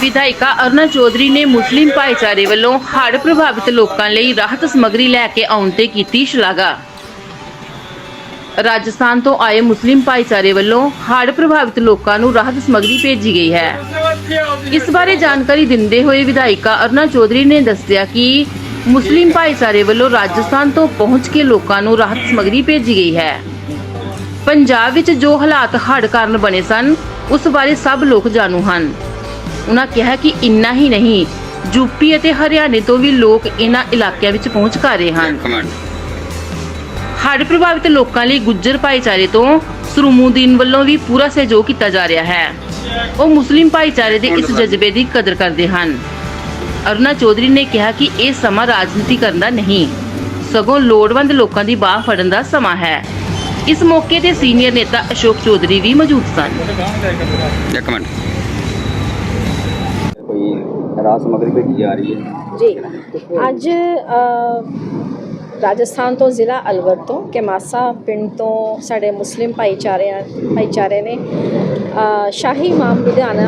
ਵਿਧਾਇਕਾ ਅਰੁਣਾ ਚੌਧਰੀ ਨੇ ਮੁਸਲਿਮ ਭਾਈਚਾਰੇ ਵੱਲੋਂ ਹੜ੍ਹ ਪ੍ਰਭਾਵਿਤ ਲੋਕਾਂ ਲਈ ਰਾਹਤ ਸਮੱਗਰੀ ਲੈ ਕੇ ਆਉਣ ਤੇ ਕੀਤੀ ਸ਼ਲਾਘਾ। ਰਾਜਸਥਾਨ ਤੋਂ ਆਏ ਮੁਸਲਿਮ ਭਾਈਚਾਰੇ ਵੱਲੋਂ ਹੜ੍ਹ ਪ੍ਰਭਾਵਿਤ ਲੋਕਾਂ ਨੂੰ ਰਾਹਤ ਸਮੱਗਰੀ ਭੇਜੀ ਗਈ ਹੈ। ਇਸ ਬਾਰੇ ਜਾਣਕਾਰੀ ਦਿੰਦੇ ਹੋਏ ਵਿਧਾਇਕਾ ਅਰੁਣਾ ਚੌਧਰੀ ਨੇ ਦੱਸਿਆ ਕਿ ਮੁਸਲਿਮ ਭਾਈਚਾਰੇ ਵੱਲੋਂ ਰਾਜਸਥਾਨ ਤੋਂ ਪਹੁੰਚ ਕੇ ਲੋਕਾਂ ਨੂੰ ਰਾਹਤ ਸਮੱਗਰੀ ਭੇਜੀ ਗਈ ਹੈ। ਪੰਜਾਬ ਵਿੱਚ ਜੋ ਹਾਲਾਤ ਹੜ੍ਹ ਕਾਰਨ ਬਣੇ ਸਨ ਉਸ ਬਾਰੇ ਸਭ ਲੋਕ ਜਾਣੂ ਹਨ। ਉਹਨਾਂ ਕਿਹਾ ਕਿ ਇੰਨਾ ਹੀ ਨਹੀਂ ਯੂਪੀ ਅਤੇ ਹਰਿਆਣੇ ਤੋਂ ਵੀ ਲੋਕ ਇਹਨਾਂ ਇਲਾਕਿਆਂ ਵਿੱਚ ਪਹੁੰਚ ਕਰ ਰਹੇ ਹਨ। ਹੜ੍ਹ ਪ੍ਰਭਾਵਿਤ ਲੋਕਾਂ ਲਈ ਗੁੱਜਰ ਭਾਈਚਾਰੇ ਤੋਂ ਸਰੂਮੂਦੀਨ ਵੱਲੋਂ ਵੀ ਪੂਰਾ ਸਹਿਯੋਗ ਕੀਤਾ ਜਾ ਰਿਹਾ ਹੈ। ਉਹ ਮੁਸਲਿਮ ਭਾਈਚਾਰੇ ਦੇ ਇਸ ਜਜ਼ਬੇ ਦੀ ਕਦਰ ਕਰਦੇ ਹਨ। ਅਰੁਣਾ ਚੌਧਰੀ ਨੇ ਕਿਹਾ ਕਿ ਇਹ ਸਮਾਂ ਰਾਜਨੀਤੀ ਕਰਨ ਦਾ ਨਹੀਂ ਸਗੋਂ ਲੋੜਵੰਦ ਲੋਕਾਂ ਦੀ ਬਾਹ ਫੜਨ ਦਾ ਸਮਾਂ ਹੈ। ਇਸ ਮੌਕੇ ਤੇ ਸੀਨੀਅਰ ਨੇਤਾ ਅਸ਼ੋਕ ਚੌਧਰੀ ਵੀ ਮੌਜੂਦ ਸਨ। ਇੱਕ ਮਿੰਟ। ਕੋਈ ਰਾਤ ਸਮਗਰੀ ਭੇਜੀ ਜਾ ਰਹੀ ਹੈ? ਜੀ। ਅੱਜ ਰਾਜਸਥਾਨ ਤੋਂ ਜ਼ਿਲ੍ਹਾ ਅਲਵਰ ਤੋਂ ਕੇਮਾਸਾ ਪਿੰਡ ਤੋਂ ਸਾਡੇ ਮੁਸਲਿਮ ਭਾਈਚਾਰਿਆਂ ਭਾਈਚਾਰੇ ਨੇ ਸ਼ਾਹੀ ਇਮਾਮ ਲੁਧਿਆਣਾ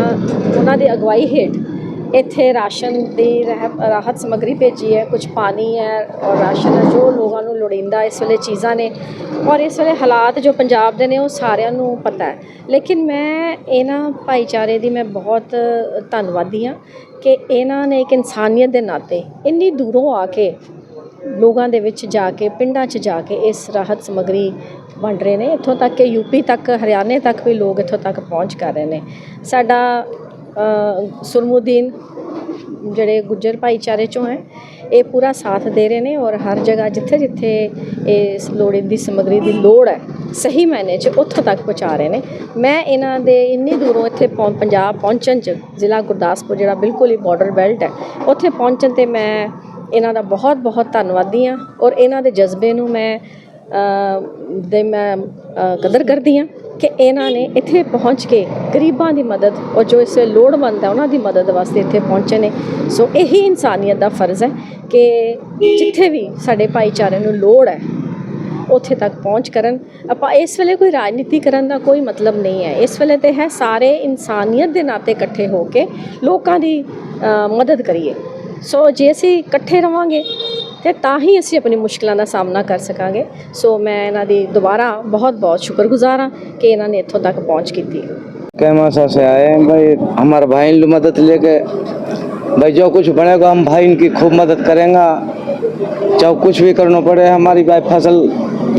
ਉਹਨਾਂ ਦੀ ਅਗਵਾਈ ਹੇਠ ਇੱਥੇ ਰਾਸ਼ਨ ਦੀ ਰਹਿ- ਰਾਹਤ ਸਮੱਗਰੀ ਭੇਜੀ ਹੈ ਕੁਝ ਪਾਣੀ ਹੈ ਔਰ ਰਾਸ਼ਨ ਹੈ, ਜੋ ਲੋਕਾਂ ਨੂੰ ਲੋੜੀਂਦਾ ਇਸ ਵੇਲੇ ਚੀਜ਼ਾਂ ਨੇ ਔਰ ਇਸ ਵੇਲੇ ਹਾਲਾਤ ਜੋ ਪੰਜਾਬ ਦੇ ਨੇ ਉਹ ਸਾਰਿਆਂ ਨੂੰ ਪਤਾ ਹੈ। ਲੇਕਿਨ ਮੈਂ ਇਹਨਾਂ ਭਾਈਚਾਰੇ ਦੀ ਮੈਂ ਬਹੁਤ ਧੰਨਵਾਦੀ ਹਾਂ ਕਿ ਇਹਨਾਂ ਨੇ ਇੱਕ ਇਨਸਾਨੀਅਤ ਦੇ ਨਾਤੇ ਇੰਨੀ ਦੂਰੋਂ ਆ ਕੇ ਲੋਕਾਂ ਦੇ ਵਿੱਚ ਜਾ ਕੇ, ਪਿੰਡਾਂ 'ਚ ਜਾ ਕੇ ਇਸ ਰਾਹਤ ਸਮੱਗਰੀ ਵੰਡ ਰਹੇ ਨੇ। ਇੱਥੋਂ ਤੱਕ ਕਿ ਯੂਪੀ ਤੱਕ, ਹਰਿਆਣੇ ਤੱਕ ਵੀ ਲੋਕ ਇੱਥੋਂ ਤੱਕ ਪਹੁੰਚ ਕਰ ਰਹੇ ਨੇ। ਸਾਡਾ ਅ, ਜਿਹੜੇ ਗੁੱਜਰ ਭਾਈਚਾਰੇ ਚੋਂ ਹੈ ਇਹ ਪੂਰਾ ਸਾਥ ਦੇ ਰਹੇ ਨੇ ਔਰ ਹਰ ਜਗ੍ਹਾ ਜਿੱਥੇ ਜਿੱਥੇ ਇਸ ਲੋੜੀਂਦੀ ਸਮੱਗਰੀ ਦੀ ਲੋੜ ਹੈ ਸਹੀ ਮਾਇਨੇ 'ਚ ਉੱਥੋਂ ਤੱਕ ਪਹੁੰਚਾ ਰਹੇ ਨੇ। ਮੈਂ ਇਹਨਾਂ ਦੇ ਇੰਨੀ ਦੂਰੋਂ ਇੱਥੇ ਪਹੁੰ- ਪੰਜਾਬ ਪਹੁੰਚਣ 'ਚ ਜ਼ਿਲ੍ਹਾ ਗੁਰਦਾਸਪੁਰ ਜਿਹੜਾ ਬਿਲਕੁਲ ਹੀ ਬਾਰਡਰ ਬੈਲਟ ਹੈ ਉੱਥੇ ਪਹੁੰਚਣ ਤੇ ਮੈਂ ਇਹਨਾਂ ਦਾ ਬਹੁਤ ਬਹੁਤ ਧੰਨਵਾਦੀ ਹਾਂ ਔਰ ਇਹਨਾਂ ਦੇ ਜਜ਼ਬੇ ਨੂੰ ਮੈਂ ਦੇ ਮੈਂ ਕਦਰ ਕਰਦੀ ਹਾਂ। ਕਿ ਇਹਨਾਂ ਨੇ ਇੱਥੇ ਪਹੁੰਚ ਕੇ ਗਰੀਬਾਂ ਦੀ ਮਦਦ ਔਰ ਜੋ ਇਸ ਵੇਲੇ ਲੋੜਵੰਦ ਹੈ ਉਹਨਾਂ ਦੀ ਮਦਦ ਵਾਸਤੇ ਇੱਥੇ ਪਹੁੰਚੇ ਨੇ। ਸੋ ਇਹੀ ਇਨਸਾਨੀਅਤ ਦਾ ਫਰਜ਼ ਹੈ ਕਿ ਜਿੱਥੇ ਵੀ ਸਾਡੇ ਭਾਈਚਾਰੇ ਨੂੰ ਲੋੜ ਹੈ, ਉੱਥੇ ਤੱਕ ਪਹੁੰਚ ਕਰਨ। ਆਪਾਂ ਇਸ ਵੇਲੇ ਕੋਈ ਰਾਜਨੀਤੀ ਕਰਨ ਦਾ ਕੋਈ ਮਤਲਬ ਨਹੀਂ ਹੈ। ਇਸ ਵੇਲੇ ਤੇ ਹੈ ਸਾਰੇ ਇਨਸਾਨੀਅਤ ਦੇ ਨਾਤੇ ਇਕੱਠੇ ਹੋ ਕੇ ਲੋਕਾਂ ਦੀ ਮਦਦ ਕਰੀਏ। ਸੋ ਜੇ ਅਸੀਂ ਇਕੱਠੇ ਰਵਾਂਗੇ ਤੇ ਤਾਂ ਹੀ ਅਸੀਂ ਆਪਣੀ ਮੁਸ਼ਕਲਾਂ ਦਾ ਸਾਹਮਣਾ ਕਰ ਸਕਾਂਗੇ ਸੋ ਮੈਂ ਇਹਨਾਂ ਦੀ ਦੁਬਾਰਾ ਬਹੁਤ ਬਹੁਤ ਸ਼ੁਕਰਗੁਜ਼ਾਰ ਹਾਂ ਕਿ ਇਹਨਾਂ ਨੇ ਇੱਥੋਂ ਤੱਕ ਪਹੁੰਚ ਕੀਤੀ कैमासा से आए हैं भाई हमारे भाई ने मदद लेके भाई जो कुछ बनेगा हम भाई इनकी खूब मदद करेंगे चाहे कुछ भी करना पड़े हमारी भाई फसल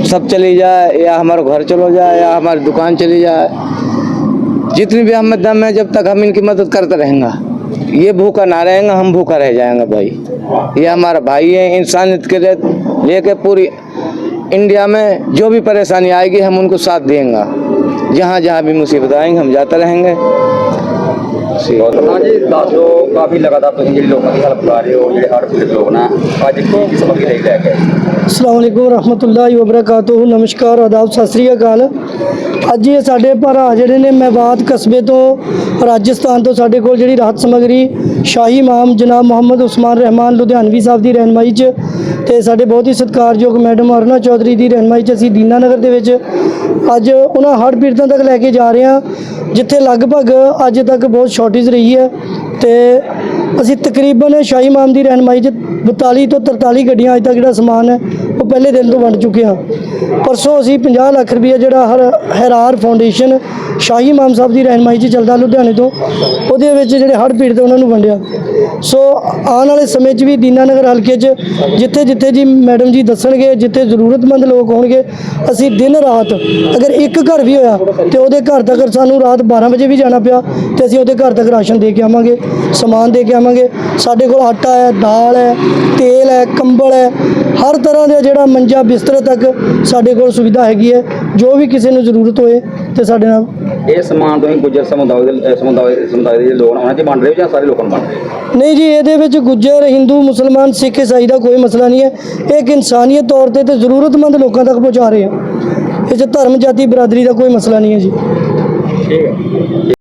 सब चली जाए या हमारा घर चलो जाए या हमारी दुकान चली जाए जितनी भी हमें दम है जब तक हम इनकी मदद करते रहेंगे ये भूखा ना रहेंगे, हम भूखा रह जाएँगे भाई। ये हमारा भाई है, इंसानियत के लिए लेके पूरी इंडिया में जो भी परेशानी आएगी, हम उनको साथ देंगे। जहाँ जहाँ भी मुसीबत आएँगे, हम जाते रहेंगे। ਹਾਂਜੀ, ਦੱਸ ਦਿਓ ਕਾਫੀ ਲਗਾਤਾਰ ਤੁਸੀਂ ਜਿਹੜੀ ਲੋਕਾਂ ਦੀ ਹੈਲਪ ਕਰ ਰਹੇ ਹੋ, ਜਿਹੜੇ ਹੜ੍ਹ ਪੀੜਤ ਲੋਕ ਨੇ, ਅੱਜ ਕੀ ਸਮਗਰੀ ਲਈ ਲੈ ਕੇ ਅਸਲਾਮ ਅਲੈਕੁਮ ਰਹਿਮਤੁਲਾਹਿ ਵਬਰਕਾਤੁਹੂ, ਨਮਸਕਾਰ ਆਦਾਬ ਸਤਿ ਸ੍ਰੀ ਅਕਾਲ। ਅੱਜ ਇਹ ਸਾਡੇ ਭਰਾ ਜਿਹੜੇ ਨੇ ਮੈਵਾਤ ਕਸਬੇ ਤੋਂ, ਰਾਜਸਥਾਨ ਤੋਂ ਸਾਡੇ ਕੋਲ ਜਿਹੜੀ ਰਾਹਤ ਸਮੱਗਰੀ, ਸ਼ਾਹੀ ਇਮਾਮ ਜਨਾਬ ਮੁਹੰਮਦ ਉਸਮਾਨ ਰਹਿਮਾਨ ਲੁਧਿਆਣਵੀ ਸਾਹਿਬ ਦੀ ਰਹਿਨਮਾਈ 'ਚ ਤੇ ਸਾਡੇ ਬਹੁਤ ਹੀ ਸਤਿਕਾਰਯੋਗ ਮੈਡਮ ਅਰੁਣਾ ਚੌਧਰੀ ਦੀ ਰਹਿਨਮਾਈ 'ਚ ਅਸੀਂ ਦੀਨਾ ਨਗਰ ਦੇ ਵਿੱਚ ਅੱਜ ਉਹਨਾਂ ਹੜ੍ਹ ਪੀੜਤਾਂ ਤੱਕ ਲੈ ਕੇ ਜਾ ਰਹੇ ਹਾਂ, ਜਿੱਥੇ ਲਗਭਗ ਅੱਜ ਤੱਕ ਬਹੁਤ ਸ਼ਾਰਟੇਜ ਰਹੀ ਹੈ ਤੇ ਅਸੀਂ ਤਕਰੀਬਨ ਸ਼ਾਹੀ ਮਾਮ ਦੀ ਰਹਿਨਮਾਈ 'ਚ 42 ਤੋਂ 43 ਗੱਡੀਆਂ ਅੱਜ ਤੱਕ ਜਿਹੜਾ ਸਮਾਨ ਹੈ ਪਹਿਲੇ ਦਿਨ ਤੋਂ ਵੰਡ ਚੁੱਕੇ ਹਾਂ। ਪਰਸੋਂ ਅਸੀਂ 50 ਲੱਖ ਰੁਪਏ ਜਿਹੜਾ ਹਰ ਹੈਰਾਰ ਫਾਊਂਡੇਸ਼ਨ ਸ਼ਾਹੀ ਇਮਾਮ ਸਾਹਿਬ ਦੀ ਰਹਿਨਮਾਈ 'ਚ ਚੱਲਦਾ ਲੁਧਿਆਣੇ ਤੋਂ। ਉਹਦੇ ਵਿੱਚ ਜਿਹੜੇ ਹੜ੍ਹ ਪੀੜਤ ਉਹਨਾਂ ਨੂੰ ਵੰਡਿਆ। ਸੋ ਆਉਣ ਵਾਲੇ ਸਮੇਂ 'ਚ ਵੀ ਦੀਨਾਨਗਰ ਹਲਕੇ 'ਚ ਜਿੱਥੇ ਜਿੱਥੇ ਜੀ ਮੈਡਮ ਜੀ ਦੱਸਣਗੇ, ਜਿੱਥੇ ਜ਼ਰੂਰਤਮੰਦ ਲੋਕ ਹੋਣਗੇ, ਅਸੀਂ ਦਿਨ ਰਾਤ ਅਗਰ ਇੱਕ ਘਰ ਵੀ ਹੋਇਆ ਤੇ ਉਹਦੇ ਘਰ ਤੱਕ ਸਾਨੂੰ ਰਾਤ 12 ਵਜੇ ਵੀ ਜਾਣਾ ਪਿਆ ਤੇ ਅਸੀਂ ਉਹਦੇ ਘਰ ਤੱਕ ਰਾਸ਼ਨ ਦੇ ਕੇ ਆਵਾਂਗੇ, ਸਮਾਨ ਦੇ ਕੇ ਆਵਾਂਗੇ। ਸਾਡੇ ਕੋਲ ਆਟਾ ਹੈ, ਦਾਲ ਹੈ, ਤੇਲ ਹੈ, ਕੰਬਲ ਹੈ, ਹਰ ਤਰ੍ਹਾਂ ਦਾ ਜਿਹੜਾ ਮੰਜਾ ਬਿਸਤਰੇ ਤੱਕ ਸਾਡੇ ਕੋਲ ਸੁਵਿਧਾ ਹੈਗੀ ਹੈ ਜੋ ਵੀ ਕਿਸੇ ਨੂੰ ਜ਼ਰੂਰਤ ਹੋਏ ਤੇ ਸਾਡੇ ਨਾਲ ਇਹ ਸਮਾਨ ਤੁਸੀਂ ਗੁੱਜਰ ਸਮੁਦਾਇ ਦੇ ਸਮੁਦਾਇ ਸਮੁਦਾਇ ਦੇ ਜਿਹੜੇ ਲੋਕ ਉਹਨਾਂ 'ਚ ਵੰਡ ਰਹੇ ਹੋ ਜਾਂ ਸਾਰੇ ਲੋਕਾਂ ਨੂੰ ਵੰਡ ਰਹੇ ਹੋ? ਨਹੀਂ ਜੀ ਇਹਦੇ ਵਿੱਚ ਗੁੱਜਰ ਹਿੰਦੂ ਮੁਸਲਮਾਨ ਸਿੱਖ ਈਸਾਈ ਦਾ ਕੋਈ ਮਸਲਾ ਨਹੀਂ ਹੈ। ਇਹ ਇੱਕ ਇਨਸਾਨੀਅਤ ਤੌਰ ਤੇ ਤੇ ਜ਼ਰੂਰਤਮੰਦ ਲੋਕਾਂ ਤੱਕ ਪਹੁੰਚਾ ਰਹੇ ਆ। ਇਹ 'ਚ ਧਰਮ ਜਾਤੀ ਬਰਾਦਰੀ ਦਾ ਕੋਈ ਮਸਲਾ ਨਹੀਂ ਹੈ ਜੀ। ਠੀਕ ਹੈ।